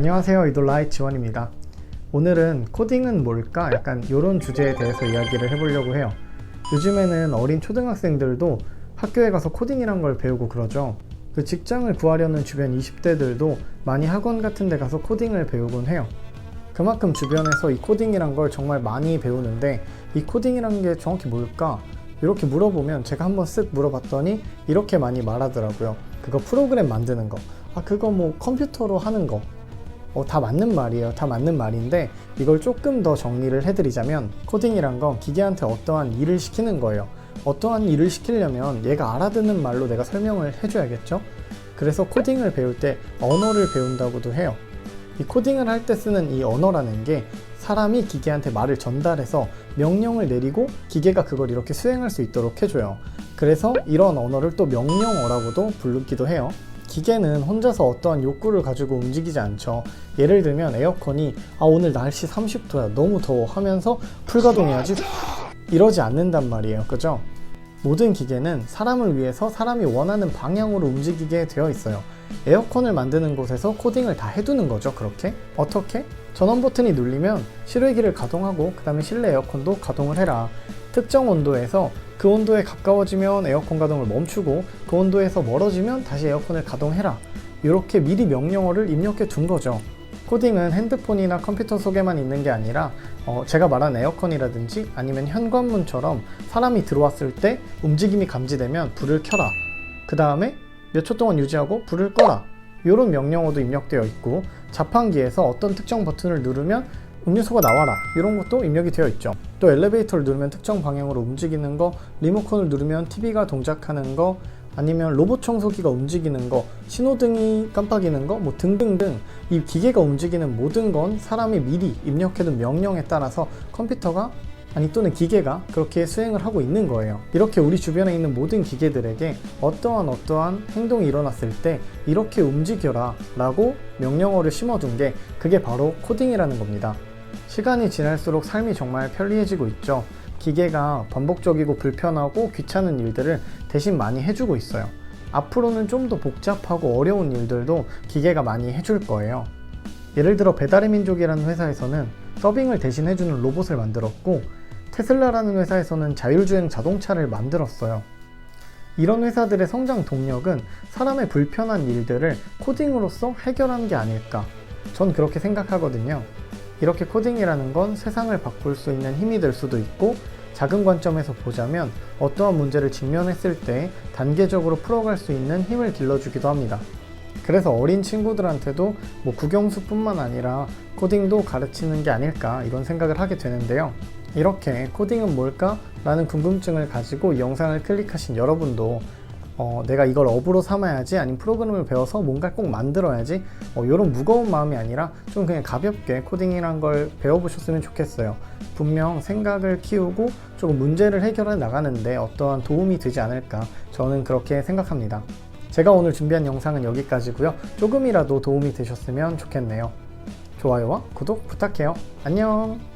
안녕하세요. 이돌라이 지원입니다. 오늘은 코딩은 뭘까? 약간 이런 주제에 대해서 이야기를 해보려고 해요. 요즘에는 어린 초등학생들도 학교에 가서 코딩이란 걸 배우고 그러죠. 그 직장을 구하려는 주변 20대들도 많이 학원 같은 데 가서 코딩을 배우곤 해요. 그만큼 주변에서 이 코딩이란 걸 정말 많이 배우는데 이 코딩이란 게 정확히 뭘까? 이렇게 물어보면 제가 한번 쓱 물어봤더니 이렇게 많이 말하더라고요. 그거 프로그램 만드는 거. 아 그거 뭐 컴퓨터로 하는 거 어, 다 맞는 말이에요. 다 맞는 말인데 이걸 조금 더 정리를 해드리자면 코딩이란 건 기계한테 어떠한 일을 시키는 거예요. 어떠한 일을 시키려면 얘가 알아듣는 말로 내가 설명을 해줘야겠죠? 그래서 코딩을 배울 때 언어를 배운다고도 해요. 이 코딩을 할 때 쓰는 이 언어라는 게 사람이 기계한테 말을 전달해서 명령을 내리고 기계가 그걸 이렇게 수행할 수 있도록 해줘요. 그래서 이런 언어를 또 명령어라고도 부르기도 해요. 기계는 혼자서 어떠한 욕구를 가지고 움직이지 않죠. 예를 들면 에어컨이 아 오늘 날씨 30도야 너무 더워 하면서 풀가동해야지 이러지 않는단 말이에요. 그죠? 모든 기계는 사람을 위해서 사람이 원하는 방향으로 움직이게 되어 있어요. 에어컨을 만드는 곳에서 코딩을 다 해두는 거죠. 그렇게 어떻게? 전원 버튼이 눌리면 실외기를 가동하고 그 다음에 실내 에어컨도 가동을 해라. 특정 온도에서 그 온도에 가까워지면 에어컨 가동을 멈추고 그 온도에서 멀어지면 다시 에어컨을 가동해라. 이렇게 미리 명령어를 입력해 둔 거죠. 코딩은 핸드폰이나 컴퓨터 속에만 있는 게 아니라 어, 제가 말한 에어컨이라든지 아니면 현관문처럼 사람이 들어왔을 때 움직임이 감지되면 불을 켜라. 그 다음에 몇 초 동안 유지하고 불을 꺼라. 이런 명령어도 입력되어 있고 자판기에서 어떤 특정 버튼을 누르면 음료수가 나와라 이런 것도 입력이 되어 있죠 또 엘리베이터를 누르면 특정 방향으로 움직이는 거 리모컨을 누르면 TV가 동작하는 거 아니면 로봇 청소기가 움직이는 거 신호등이 깜빡이는 거 뭐 등등등 이 기계가 움직이는 모든 건 사람이 미리 입력해둔 명령에 따라서 컴퓨터가 아니 또는 기계가 그렇게 수행을 하고 있는 거예요. 이렇게 우리 주변에 있는 모든 기계들에게 어떠한 어떠한 행동이 일어났을 때 이렇게 움직여라 라고 명령어를 심어둔 게 그게 바로 코딩이라는 겁니다. 시간이 지날수록 삶이 정말 편리해지고 있죠. 기계가 반복적이고 불편하고 귀찮은 일들을 대신 많이 해주고 있어요. 앞으로는 좀 더 복잡하고 어려운 일들도 기계가 많이 해줄 거예요. 예를 들어 배달의 민족이라는 회사에서는 서빙을 대신 해주는 로봇을 만들었고 테슬라라는 회사에서는 자율주행 자동차를 만들었어요. 이런 회사들의 성장 동력은 사람의 불편한 일들을 코딩으로서 해결한 게 아닐까. 전 그렇게 생각하거든요. 이렇게 코딩이라는 건 세상을 바꿀 수 있는 힘이 될 수도 있고 작은 관점에서 보자면 어떠한 문제를 직면했을 때 단계적으로 풀어갈 수 있는 힘을 길러주기도 합니다. 그래서 어린 친구들한테도 뭐 국영수뿐만 아니라 코딩도 가르치는 게 아닐까 이런 생각을 하게 되는데요. 이렇게 코딩은 뭘까? 라는 궁금증을 가지고 이 영상을 클릭하신 여러분도 어, 내가 이걸 업으로 삼아야지 아니면 프로그램을 배워서 뭔가 꼭 만들어야지 어, 이런 무거운 마음이 아니라 좀 그냥 가볍게 코딩이란 걸 배워보셨으면 좋겠어요. 분명 생각을 키우고 조금 문제를 해결해 나가는데 어떠한 도움이 되지 않을까 저는 그렇게 생각합니다. 제가 오늘 준비한 영상은 여기까지고요. 조금이라도 도움이 되셨으면 좋겠네요. 좋아요와 구독 부탁해요. 안녕